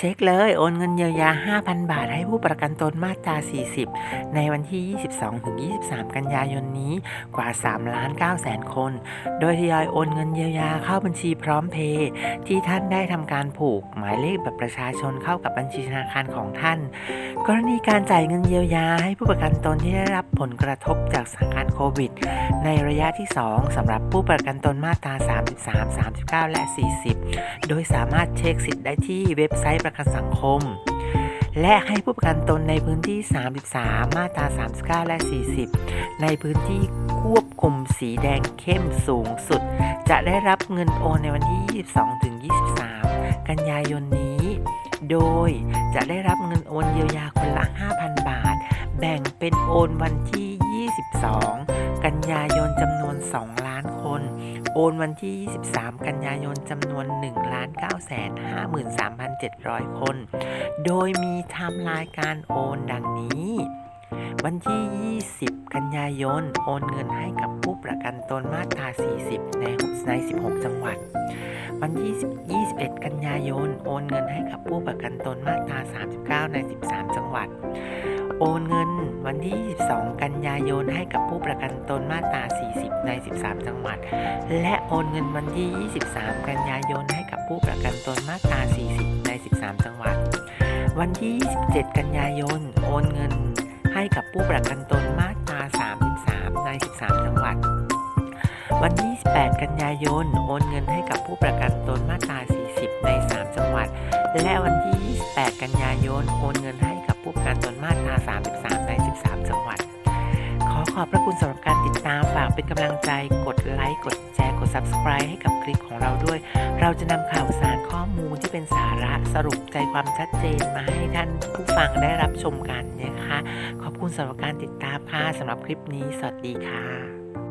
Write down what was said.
เช็คเลยโอนเงินเยียวยา 5,000 บาทให้ผู้ประกันตนมาตรา 40 ในวันที่ 22-23 กันยายนนี้กว่า 3 ล้าน9แสนคน โดยทยอยโอนเงินเยียวยาเข้าบัญชีพร้อมเพย์ที่ท่านได้ทำการผูกหมายเลขบัตรประชาชนเข้ากับบัญชีธนาคารของท่าน กรณีการจ่ายเงินเยียวยาให้ผู้ประกันตนที่ได้รับผลกระทบจากสถานการณ์โควิด ในระยะที่ 2สำหรับผู้ประกันตนมาตรา 33 39 และ 40 โดยสามารถเช็คสิทธิ์ได้ที่เว็บไซต์ประกันสังคม และให้ผู้ประกันตนในพื้นที่ 33 มาตรา 39 และ 40 ในพื้นที่ควบคุมสีแดงเข้มสูงสุด จะได้รับเงินโอนในวันที่ 22ถึง23 กันยายนนี้ โดยจะได้รับเงินโอนเยียวยาคนละ 5,000 บาท แบ่งเป็นโอนวันที่ 22 กันยายนจำนวน2ล้านคน โอนวันที่ 23 กันยายนจำนวน 1,953,700 คน โดยมีไทม์ไลน์การโอนดังนี้ วันที่ 20 กันยายน โอนเงินให้กับผู้ประกันตนมาตรา 40 ในใน 16 จังหวัด วันที่21 กันยายน โอนเงินให้กับผู้ประกันตนมาตรา 39 ใน 13 จังหวัด โอนเงินวันที่ 22 กันยายนให้กับผู้ประกันตนมาตรา 40 ใน 13 จังหวัด และโอนเงินวันที่ 23 กันยายนให้กับผู้ประกันตนมาตรา 40 ใน 13 จังหวัด วันที่ 27 กันยายน โอนเงินให้กับผู้ประกันตนมาตรา 33 ใน 13 จังหวัด วันที่ 28 กันยายน โอนเงินให้กับผู้ประกันตนมาตรา 40 ใน 3 จังหวัด และวันที่ 28 กันยายน โอนเงินให้กับผู้ประกันตนมาตรา 33 ใน 13 จังหวัด ขอขอบพระคุณสำหรับการติดตาม ฝากเป็นกำลังใจ กดไลค์ กดแชร์ กด Subscribe ให้กับคลิปของเราด้วย เราจะนำข่าวสารข้อมูลที่เป็นสาระสรุปใจความชัดเจนมาให้ท่านผู้ฟังได้รับชมกันนะคะ ขอบคุณสำหรับการติดตามค่ะสำหรับคลิปนี้ สวัสดีค่ะ